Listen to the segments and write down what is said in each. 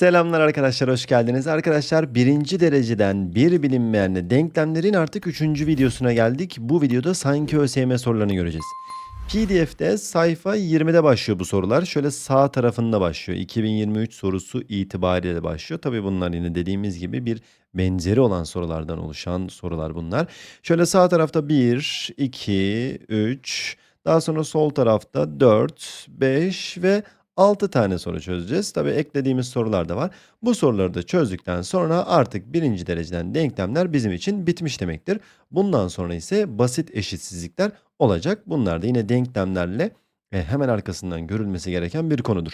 Selamlar arkadaşlar, hoş geldiniz. Arkadaşlar birinci dereceden bir bilinmeyenli denklemlerin artık üçüncü videosuna geldik. Bu videoda sanki ÖSYM sorularını göreceğiz. PDF'de sayfa 20'de başlıyor bu sorular. Şöyle sağ tarafında başlıyor. 2023 sorusu itibariyle başlıyor. Tabii bunlar yine dediğimiz gibi bir benzeri olan sorulardan oluşan sorular bunlar. Şöyle sağ tarafta 1, 2, 3, daha sonra sol tarafta 4, 5 ve 6 tane soru çözeceğiz. Tabii eklediğimiz sorular da var. Bu soruları da çözdükten sonra artık birinci dereceden denklemler bizim için bitmiş demektir. Bundan sonra ise basit eşitsizlikler olacak. Bunlar da yine denklemlerle e, hemen arkasından görülmesi gereken bir konudur.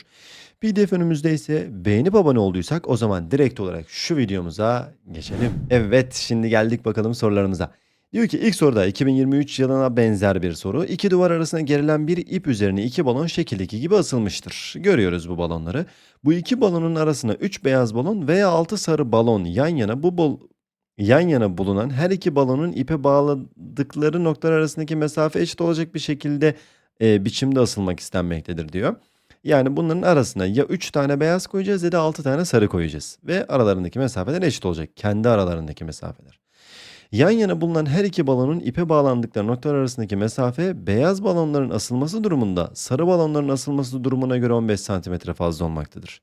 PDF önümüzde ise beğenip abone olduysak o zaman direkt olarak şu videomuza geçelim. Evet şimdi geldik bakalım sorularımıza. Diyor ki ilk soruda 2023 yılına benzer bir soru. İki duvar arasına gerilen bir ip üzerine iki balon şekildeki gibi asılmıştır. Görüyoruz bu balonları. Bu iki balonun arasına 3 beyaz balon veya 6 sarı balon yan yana bu bol yan yana bulunan her iki balonun ipe bağladıkları noktalar arasındaki mesafe eşit olacak bir şekilde e, biçimde asılmak istenmektedir diyor. Yani bunların arasına ya 3 tane beyaz koyacağız ya da 6 tane sarı koyacağız. Ve aralarındaki mesafeler eşit olacak. Kendi aralarındaki mesafeler. Yan yana bulunan her iki balonun ipe bağlandıkları noktalar arasındaki mesafe beyaz balonların asılması durumunda sarı balonların asılması durumuna göre 15 cm fazla olmaktadır.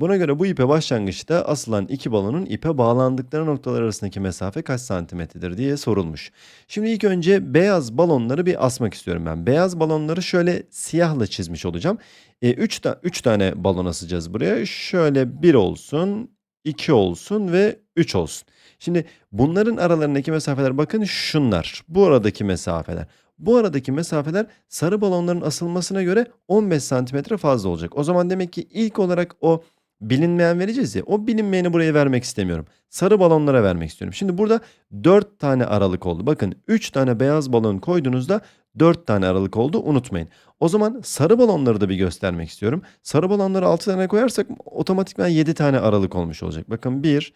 Buna göre bu ipe başlangıçta asılan iki balonun ipe bağlandıkları noktalar arasındaki mesafe kaç santimetredir diye sorulmuş. Şimdi ilk önce beyaz balonları bir asmak istiyorum ben. Beyaz balonları şöyle siyahla çizmiş olacağım. 3 e, ta tane balon asacağız buraya. Şöyle 1 olsun, 2 olsun ve 3 olsun. Şimdi bunların aralarındaki mesafeler bakın şunlar. Bu aradaki mesafeler. Bu aradaki mesafeler sarı balonların asılmasına göre 15 santimetre fazla olacak. O zaman demek ki ilk olarak o bilinmeyen vereceğiz ya. O bilinmeyeni buraya vermek istemiyorum. Sarı balonlara vermek istiyorum. Şimdi burada 4 tane aralık oldu. Bakın 3 tane beyaz balon koyduğunuzda 4 tane aralık oldu unutmayın. O zaman sarı balonları da bir göstermek istiyorum. Sarı balonları 6 tane koyarsak otomatikman 7 tane aralık olmuş olacak. Bakın 1,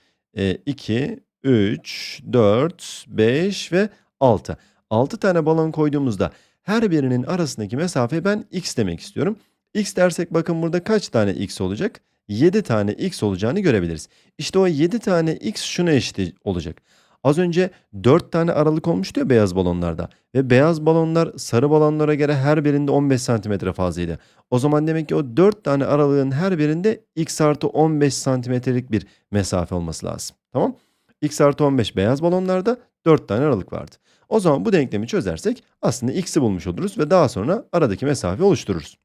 2, 3, 4, 5 ve 6. 6 tane balon koyduğumuzda her birinin arasındaki mesafe ben x demek istiyorum. x dersek bakın burada kaç tane x olacak? 7 tane x olacağını görebiliriz. İşte o 7 tane x şuna eşit olacak. Az önce 4 tane aralık olmuştu ya beyaz balonlarda. Ve beyaz balonlar sarı balonlara göre her birinde 15 santimetre fazlaydı. O zaman demek ki o 4 tane aralığın her birinde x artı 15 santimetrelik bir mesafe olması lazım. Tamam x artı 15 beyaz balonlarda 4 tane aralık vardı. O zaman bu denklemi çözersek aslında x'i bulmuş oluruz ve daha sonra aradaki mesafe oluştururuz.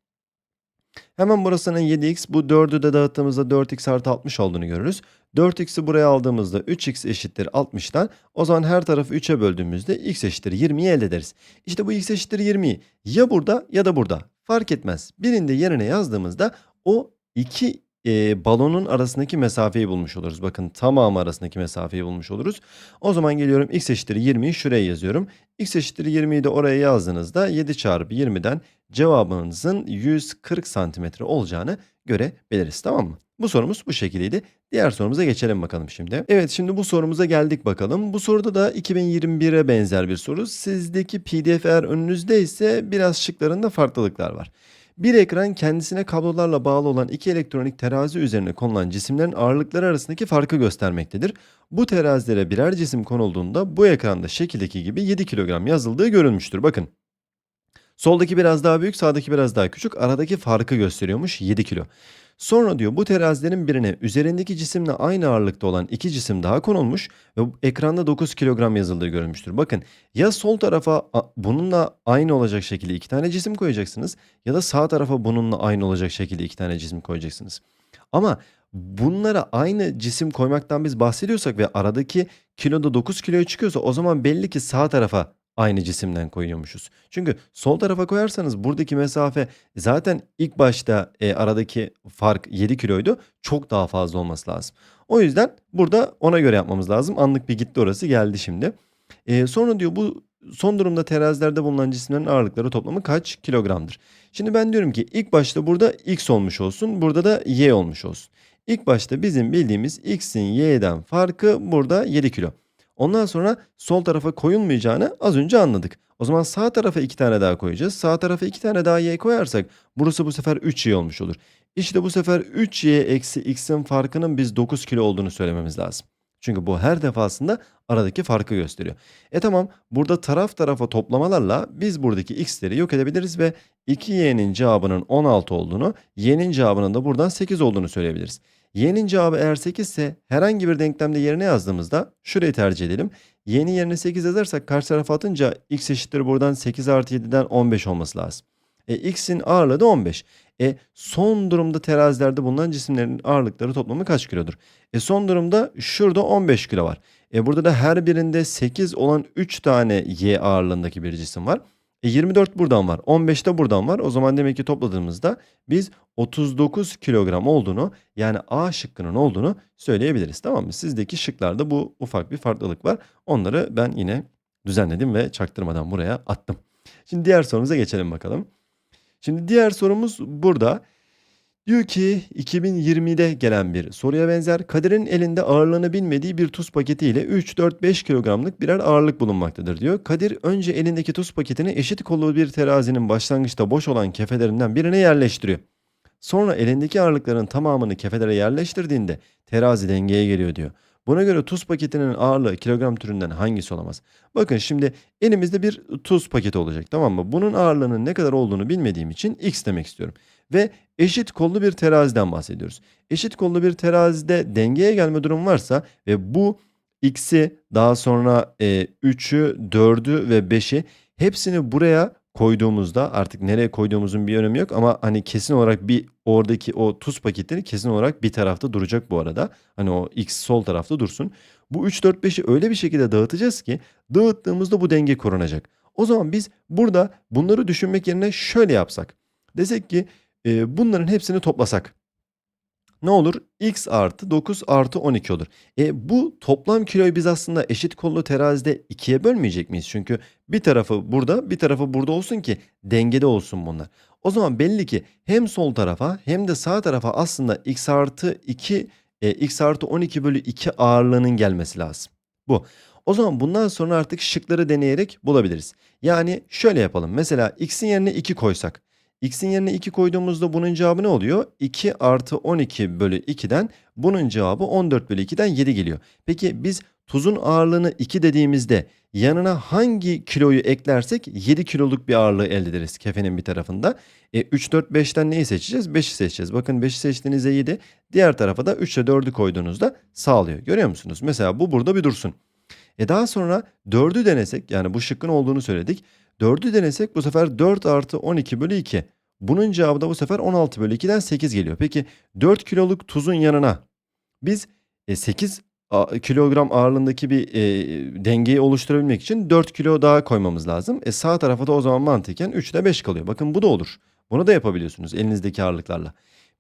Hemen burasının 7x bu 4'ü de dağıttığımızda 4x artı 60 olduğunu görürüz. 4x'i buraya aldığımızda 3x eşittir 60'tan o zaman her tarafı 3'e böldüğümüzde x eşittir 20'yi elde ederiz. İşte bu x eşittir 20'yi ya burada ya da burada fark etmez. Birinde yerine yazdığımızda o 2 Eee, balonun arasındaki mesafeyi bulmuş oluruz. Bakın tamamı arasındaki mesafeyi bulmuş oluruz. O zaman geliyorum x eşittir 20'yi şuraya yazıyorum. x eşittir 20'yi de oraya yazdığınızda 7 çarpı 20'den cevabınızın 140 santimetre olacağını görebiliriz tamam mı? Bu sorumuz bu şekildeydi. Diğer sorumuza geçelim bakalım şimdi. Evet şimdi bu sorumuza geldik bakalım. Bu soruda da 2021'e benzer bir soru. Sizdeki pdf eğer önünüzde ise biraz şıklarında farklılıklar var. Bir ekran kendisine kablolarla bağlı olan iki elektronik terazi üzerine konulan cisimlerin ağırlıkları arasındaki farkı göstermektedir. Bu terazilere birer cisim konulduğunda bu ekranda şekildeki gibi 7 kilogram yazıldığı görülmüştür. Bakın. Soldaki biraz daha büyük, sağdaki biraz daha küçük. Aradaki farkı gösteriyormuş 7 kilo. Sonra diyor bu terazilerin birine üzerindeki cisimle aynı ağırlıkta olan iki cisim daha konulmuş ve ekranda 9 kilogram yazıldığı görülmüştür. Bakın ya sol tarafa bununla aynı olacak şekilde iki tane cisim koyacaksınız ya da sağ tarafa bununla aynı olacak şekilde iki tane cisim koyacaksınız. Ama bunlara aynı cisim koymaktan biz bahsediyorsak ve aradaki kiloda 9 kiloya çıkıyorsa o zaman belli ki sağ tarafa aynı cisimden koyuyormuşuz. Çünkü sol tarafa koyarsanız buradaki mesafe zaten ilk başta e, aradaki fark 7 kiloydu. Çok daha fazla olması lazım. O yüzden burada ona göre yapmamız lazım. Anlık bir gitti orası geldi şimdi. E, sonra diyor bu son durumda terazilerde bulunan cisimlerin ağırlıkları toplamı kaç kilogramdır? Şimdi ben diyorum ki ilk başta burada x olmuş olsun. Burada da y olmuş olsun. İlk başta bizim bildiğimiz x'in y'den farkı burada 7 kilo. Ondan sonra sol tarafa koyulmayacağını az önce anladık. O zaman sağ tarafa iki tane daha koyacağız. Sağ tarafa iki tane daha y koyarsak burası bu sefer 3y olmuş olur. İşte bu sefer 3y eksi x'in farkının biz 9 kilo olduğunu söylememiz lazım. Çünkü bu her defasında aradaki farkı gösteriyor. E tamam burada taraf tarafa toplamalarla biz buradaki x'leri yok edebiliriz ve 2y'nin cevabının 16 olduğunu, y'nin cevabının da buradan 8 olduğunu söyleyebiliriz. Y'nin cevabı eğer 8 ise herhangi bir denklemde yerine yazdığımızda şurayı tercih edelim. Y'nin yerine 8 yazarsak karşı tarafa atınca x eşittir buradan 8 artı 7'den 15 olması lazım. E, x'in ağırlığı da 15. E, son durumda terazilerde bulunan cisimlerin ağırlıkları toplamı kaç kilodur? E, son durumda şurada 15 kilo var. E, burada da her birinde 8 olan 3 tane y ağırlığındaki bir cisim var. E, 24 buradan var. 15 de buradan var. O zaman demek ki topladığımızda biz 39 kilogram olduğunu yani A şıkkının olduğunu söyleyebiliriz. Tamam mı? Sizdeki şıklarda bu ufak bir farklılık var. Onları ben yine düzenledim ve çaktırmadan buraya attım. Şimdi diğer sorumuza geçelim bakalım. Şimdi diğer sorumuz burada. Diyor ki 2020'de gelen bir soruya benzer. Kadir'in elinde ağırlığını bilmediği bir tuz paketiyle 3, 4, 5 kilogramlık birer ağırlık bulunmaktadır diyor. Kadir önce elindeki tuz paketini eşit kollu bir terazinin başlangıçta boş olan kefelerinden birine yerleştiriyor. Sonra elindeki ağırlıkların tamamını kefelere yerleştirdiğinde terazi dengeye geliyor diyor. Buna göre tuz paketinin ağırlığı kilogram türünden hangisi olamaz? Bakın şimdi elimizde bir tuz paketi olacak tamam mı? Bunun ağırlığının ne kadar olduğunu bilmediğim için x demek istiyorum. Ve eşit kollu bir teraziden bahsediyoruz. Eşit kollu bir terazide dengeye gelme durumu varsa ve bu x'i daha sonra e, 3'ü, 4'ü ve 5'i hepsini buraya koyduğumuzda artık nereye koyduğumuzun bir önemi yok ama hani kesin olarak bir oradaki o tuz paketleri kesin olarak bir tarafta duracak bu arada. Hani o x sol tarafta dursun. Bu 3 4 5'i öyle bir şekilde dağıtacağız ki dağıttığımızda bu denge korunacak. O zaman biz burada bunları düşünmek yerine şöyle yapsak. Desek ki e, bunların hepsini toplasak. Ne olur? X artı 9 artı 12 olur. E bu toplam kiloyu biz aslında eşit kollu terazide ikiye bölmeyecek miyiz? Çünkü bir tarafı burada bir tarafı burada olsun ki dengede olsun bunlar. O zaman belli ki hem sol tarafa hem de sağ tarafa aslında x artı 2 e, x artı 12 bölü 2 ağırlığının gelmesi lazım. Bu. O zaman bundan sonra artık şıkları deneyerek bulabiliriz. Yani şöyle yapalım. Mesela x'in yerine 2 koysak. X'in yerine 2 koyduğumuzda bunun cevabı ne oluyor? 2 artı 12 bölü 2'den bunun cevabı 14 bölü 2'den 7 geliyor. Peki biz tuzun ağırlığını 2 dediğimizde yanına hangi kiloyu eklersek 7 kiloluk bir ağırlığı elde ederiz kefenin bir tarafında. E, 3, 4, 5'ten neyi seçeceğiz? 5'i seçeceğiz. Bakın 5'i seçtiğinizde 7. Diğer tarafa da 3 ile 4'ü koyduğunuzda sağlıyor. Görüyor musunuz? Mesela bu burada bir dursun. E daha sonra 4'ü denesek yani bu şıkkın olduğunu söyledik. 4'ü denesek bu sefer 4 artı 12 bölü 2. Bunun cevabı da bu sefer 16 bölü 2'den 8 geliyor. Peki 4 kiloluk tuzun yanına biz 8 e, kilogram ağırlığındaki bir e, dengeyi oluşturabilmek için 4 kilo daha koymamız lazım. E sağ tarafa da o zaman mantıken 3 ile 5 kalıyor. Bakın bu da olur. Bunu da yapabiliyorsunuz elinizdeki ağırlıklarla.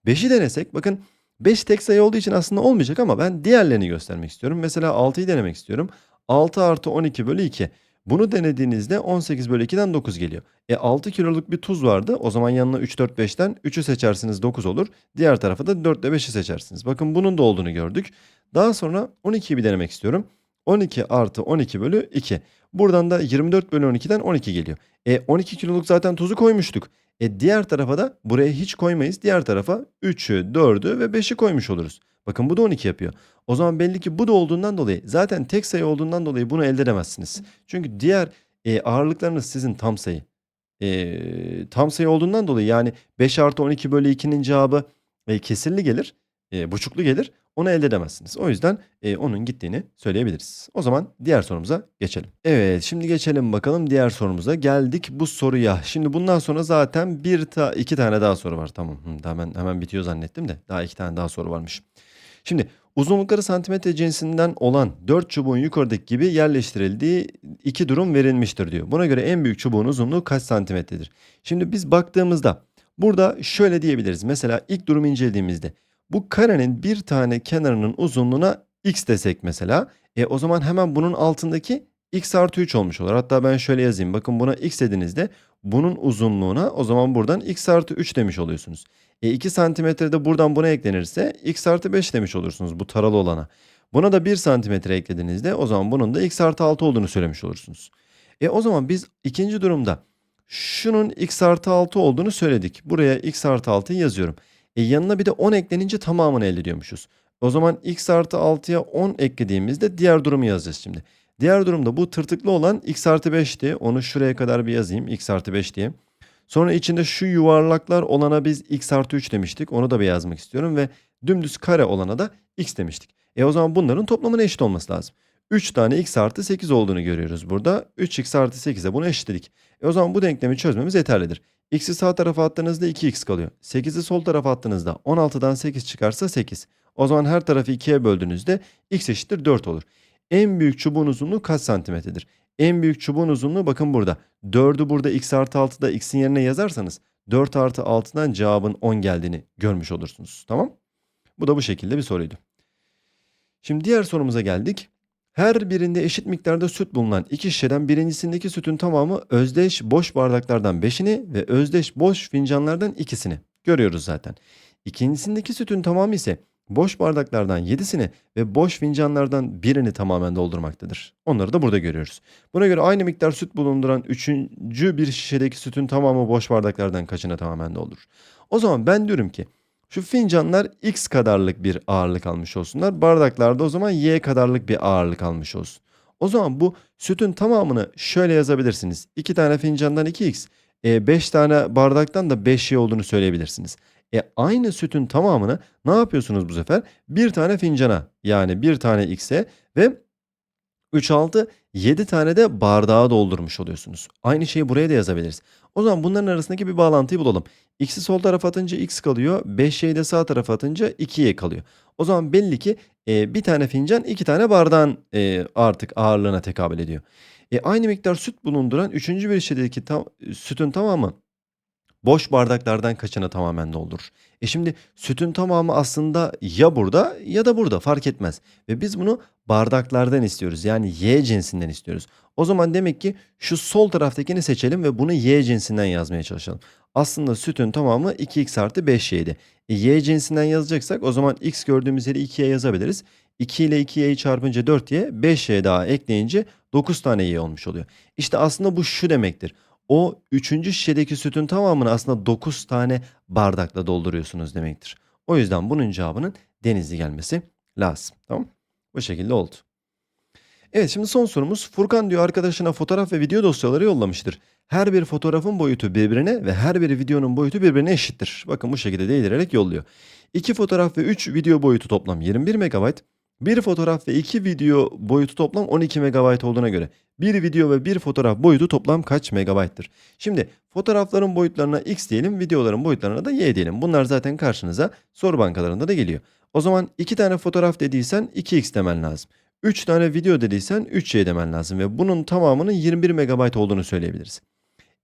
5'i denesek bakın 5 tek sayı olduğu için aslında olmayacak ama ben diğerlerini göstermek istiyorum. Mesela 6'yı denemek istiyorum. 6 artı 12 bölü 2. Bunu denediğinizde 18 bölü 2'den 9 geliyor. E 6 kiloluk bir tuz vardı. O zaman yanına 3, 4, 5'ten 3'ü seçersiniz 9 olur. Diğer tarafa da 4 ile 5'i seçersiniz. Bakın bunun da olduğunu gördük. Daha sonra 12'yi bir denemek istiyorum. 12 artı 12 bölü 2. Buradan da 24 bölü 12'den 12 geliyor. E 12 kiloluk zaten tuzu koymuştuk. E diğer tarafa da buraya hiç koymayız. Diğer tarafa 3'ü, 4'ü ve 5'i koymuş oluruz. Bakın bu da 12 yapıyor. O zaman belli ki bu da olduğundan dolayı zaten tek sayı olduğundan dolayı bunu elde edemezsiniz. Çünkü diğer e, ağırlıklarınız sizin tam sayı. E, tam sayı olduğundan dolayı yani 5 artı 12 bölü 2'nin cevabı e, kesirli gelir. E, buçuklu gelir. Onu elde edemezsiniz. O yüzden e, onun gittiğini söyleyebiliriz. O zaman diğer sorumuza geçelim. Evet şimdi geçelim bakalım diğer sorumuza. Geldik bu soruya. Şimdi bundan sonra zaten bir ta iki tane daha soru var. Tamam Hı, hemen, hemen bitiyor zannettim de daha iki tane daha soru varmış. Şimdi uzunlukları santimetre cinsinden olan 4 çubuğun yukarıdaki gibi yerleştirildiği iki durum verilmiştir diyor. Buna göre en büyük çubuğun uzunluğu kaç santimetredir? Şimdi biz baktığımızda burada şöyle diyebiliriz. Mesela ilk durumu incelediğimizde bu karenin bir tane kenarının uzunluğuna x desek mesela. E o zaman hemen bunun altındaki x artı 3 olmuş olur. Hatta ben şöyle yazayım. Bakın buna x dediğinizde bunun uzunluğuna o zaman buradan x artı 3 demiş oluyorsunuz. E 2 santimetre de buradan buna eklenirse x artı 5 demiş olursunuz bu taralı olana. Buna da 1 santimetre eklediğinizde o zaman bunun da x artı 6 olduğunu söylemiş olursunuz. E o zaman biz ikinci durumda şunun x artı 6 olduğunu söyledik. Buraya x artı 6'yı yazıyorum. E yanına bir de 10 eklenince tamamını elde ediyormuşuz. O zaman x artı 6'ya 10 eklediğimizde diğer durumu yazacağız şimdi. Diğer durumda bu tırtıklı olan x artı 5'ti. Onu şuraya kadar bir yazayım x artı 5 diye. Sonra içinde şu yuvarlaklar olana biz x artı 3 demiştik. Onu da bir yazmak istiyorum ve dümdüz kare olana da x demiştik. E o zaman bunların toplamına eşit olması lazım. 3 tane x artı 8 olduğunu görüyoruz burada. 3x artı 8'e bunu eşitledik. E o zaman bu denklemi çözmemiz yeterlidir. X'i sağ tarafa attığınızda 2x kalıyor. 8'i sol tarafa attığınızda 16'dan 8 çıkarsa 8. O zaman her tarafı 2'ye böldüğünüzde x eşittir 4 olur. En büyük çubuğun uzunluğu kaç santimetredir? En büyük çubuğun uzunluğu bakın burada. 4'ü burada x artı 6'da x'in yerine yazarsanız 4 artı 6'dan cevabın 10 geldiğini görmüş olursunuz. Tamam? Bu da bu şekilde bir soruydu. Şimdi diğer sorumuza geldik. Her birinde eşit miktarda süt bulunan iki şişeden birincisindeki sütün tamamı özdeş boş bardaklardan 5'ini ve özdeş boş fincanlardan ikisini görüyoruz zaten. İkincisindeki sütün tamamı ise boş bardaklardan 7'sini ve boş fincanlardan birini tamamen doldurmaktadır. Onları da burada görüyoruz. Buna göre aynı miktar süt bulunduran üçüncü bir şişedeki sütün tamamı boş bardaklardan kaçına tamamen doldurur? O zaman ben diyorum ki şu fincanlar x kadarlık bir ağırlık almış olsunlar. Bardaklarda o zaman y kadarlık bir ağırlık almış olsun. O zaman bu sütün tamamını şöyle yazabilirsiniz. 2 tane fincandan 2x, 5 e, tane bardaktan da 5y olduğunu söyleyebilirsiniz. E aynı sütün tamamını ne yapıyorsunuz bu sefer? Bir tane fincana yani bir tane x'e ve 3, 6, 7 tane de bardağa doldurmuş oluyorsunuz. Aynı şeyi buraya da yazabiliriz. O zaman bunların arasındaki bir bağlantıyı bulalım. X'i sol tarafa atınca x kalıyor. 5y'yi de sağ tarafa atınca 2y kalıyor. O zaman belli ki e, bir tane fincan iki tane bardağın e, artık ağırlığına tekabül ediyor. E, aynı miktar süt bulunduran üçüncü bir şişedeki tam, sütün tamamı boş bardaklardan kaçına tamamen doldurur. E şimdi sütün tamamı aslında ya burada ya da burada fark etmez. Ve biz bunu bardaklardan istiyoruz. Yani Y cinsinden istiyoruz. O zaman demek ki şu sol taraftakini seçelim ve bunu Y cinsinden yazmaya çalışalım. Aslında sütün tamamı 2x artı 5y'ydi. E, y cinsinden yazacaksak o zaman x gördüğümüz yeri 2'ye yazabiliriz. 2 ile 2y'yi çarpınca 4y, 5y daha ekleyince 9 tane y olmuş oluyor. İşte aslında bu şu demektir. O 3. şişedeki sütün tamamını aslında 9 tane bardakla dolduruyorsunuz demektir. O yüzden bunun cevabının denizli gelmesi lazım. Tamam Bu şekilde oldu. Evet şimdi son sorumuz. Furkan diyor arkadaşına fotoğraf ve video dosyaları yollamıştır. Her bir fotoğrafın boyutu birbirine ve her bir videonun boyutu birbirine eşittir. Bakın bu şekilde değdirerek yolluyor. İki fotoğraf ve 3 video boyutu toplam 21 MB. Bir fotoğraf ve iki video boyutu toplam 12 MB olduğuna göre bir video ve bir fotoğraf boyutu toplam kaç megabayttır? Şimdi fotoğrafların boyutlarına x diyelim, videoların boyutlarına da y diyelim. Bunlar zaten karşınıza soru bankalarında da geliyor. O zaman iki tane fotoğraf dediysen 2x demen lazım. 3 tane video dediysen 3y demen lazım ve bunun tamamının 21 MB olduğunu söyleyebiliriz.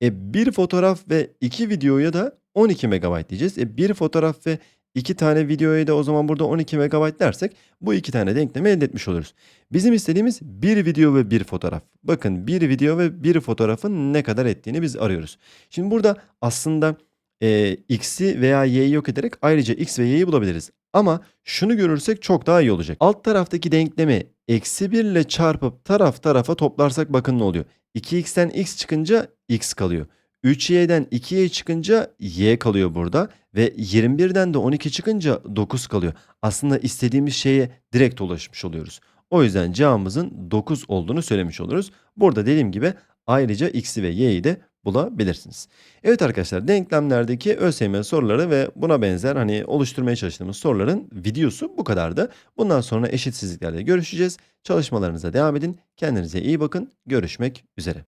E bir fotoğraf ve iki videoya da 12 MB diyeceğiz. E bir fotoğraf ve iki tane videoya da o zaman burada 12 MB dersek bu iki tane denklemi elde etmiş oluruz. Bizim istediğimiz bir video ve bir fotoğraf. Bakın bir video ve bir fotoğrafın ne kadar ettiğini biz arıyoruz. Şimdi burada aslında e, x'i veya y'yi yok ederek ayrıca x ve y'yi bulabiliriz. Ama şunu görürsek çok daha iyi olacak. Alt taraftaki denklemi eksi 1 ile çarpıp taraf tarafa toplarsak bakın ne oluyor. 2x'ten x çıkınca x kalıyor. 3y'den 2y çıkınca y kalıyor burada ve 21'den de 12 çıkınca 9 kalıyor. Aslında istediğimiz şeye direkt ulaşmış oluyoruz. O yüzden cevabımızın 9 olduğunu söylemiş oluruz. Burada dediğim gibi ayrıca x'i ve y'yi de bulabilirsiniz. Evet arkadaşlar denklemlerdeki ÖSYM soruları ve buna benzer hani oluşturmaya çalıştığımız soruların videosu bu kadardı. Bundan sonra eşitsizliklerde görüşeceğiz. Çalışmalarınıza devam edin. Kendinize iyi bakın. Görüşmek üzere.